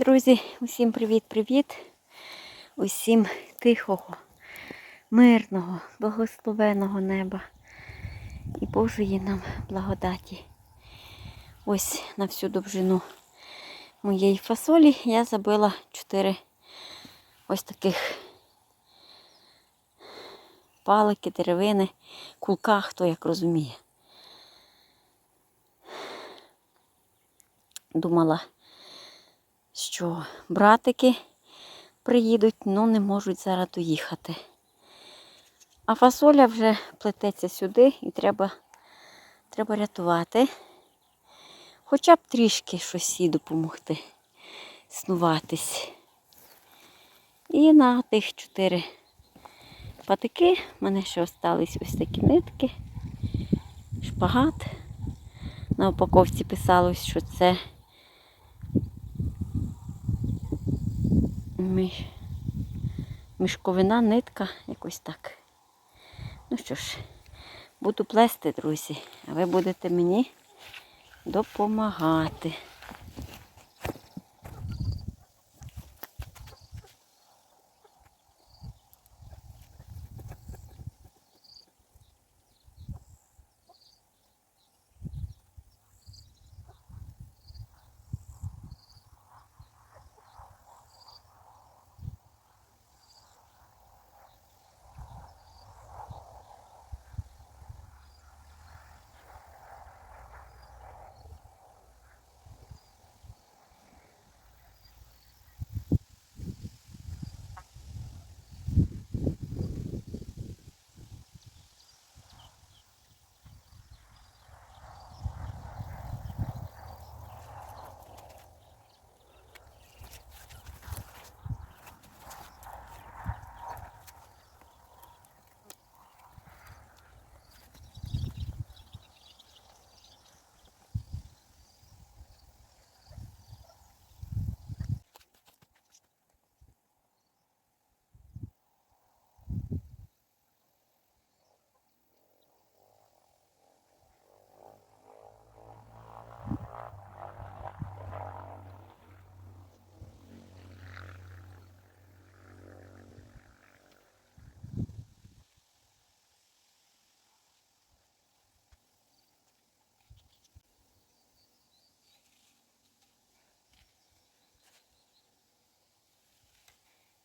Друзі, усім привіт-привіт. Усім тихого, мирного, благословеного неба і Божої нам благодаті. Ось на всю довжину моєї фасолі я забила 4 ось таких палики, деревини, кулка, хто як розуміє. Думала, що братики приїдуть, але не можуть зараз доїхати. А фасоля вже плететься сюди і треба, треба рятувати. Хоча б трішки щось їй допомогти снуватись. І на тих чотири патики в мене ще остались ось такі нитки, шпагат. На упаковці писалось, що це мі- мішковина, нитка, якось так. Ну що ж, буду плести, друзі, а ви будете мені допомагати.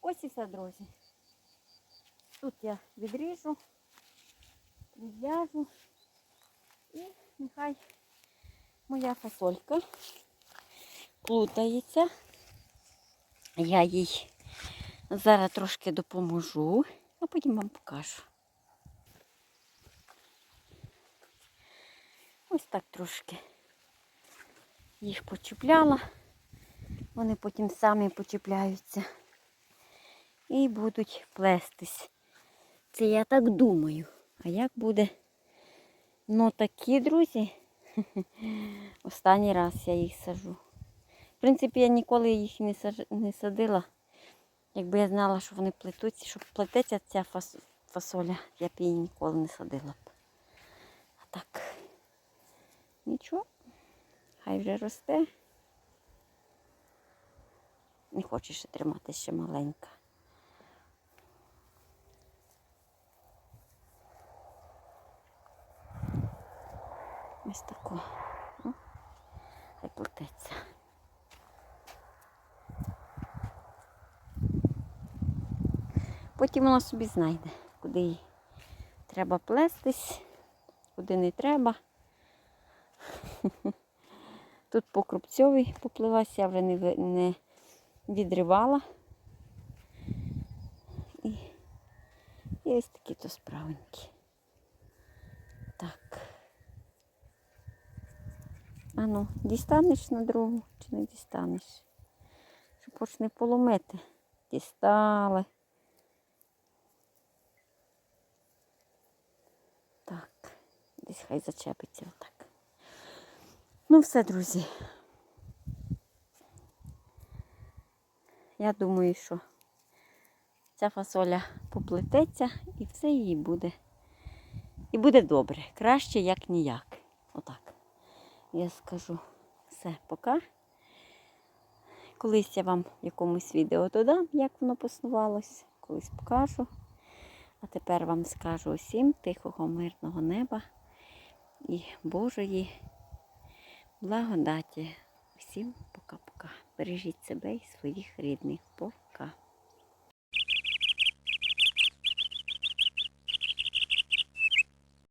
Ось і все, друзі. Тут я відріжу, відв'яжу і нехай моя фасолька плутається. Я їй зараз трошки допоможу, а потім вам покажу. Ось так трошки їх почіпляла. Вони потім самі почіпляються і будуть плестись. Це я так думаю. А як буде? Ну такі, друзі, останній раз я їх сажу. В принципі, я ніколи їх не, саж... не садила. Якби я знала, що вони плетуться, що плететься ця фас... фасоля, я б її ніколи не садила б. А так, нічого, хай вже росте. Не хоче ще тримати ще маленька. Ось тако. О, Хай плететься. Потім вона собі знайде, куди їй треба плестись, куди не треба. Тут по крупцьовій поплилась, я вже не, не відривала. І ось такі то справенькі. Так. А ну, дістанеш на другу чи не дістанеш? Щоб хоч не поломити. Дістали. Так, десь хай зачепиться отак. Ну все, друзі. Я думаю, що ця фасоля поплететься і все її буде. І буде добре. Краще, як ніяк. Отак. Я скажу все, пока. Колись я вам в якомусь відео додам, як воно поснувалось, колись покажу. А тепер вам скажу усім тихого, мирного неба і Божої благодаті. Всім пока-пока. Бережіть себе і своїх рідних. Пока.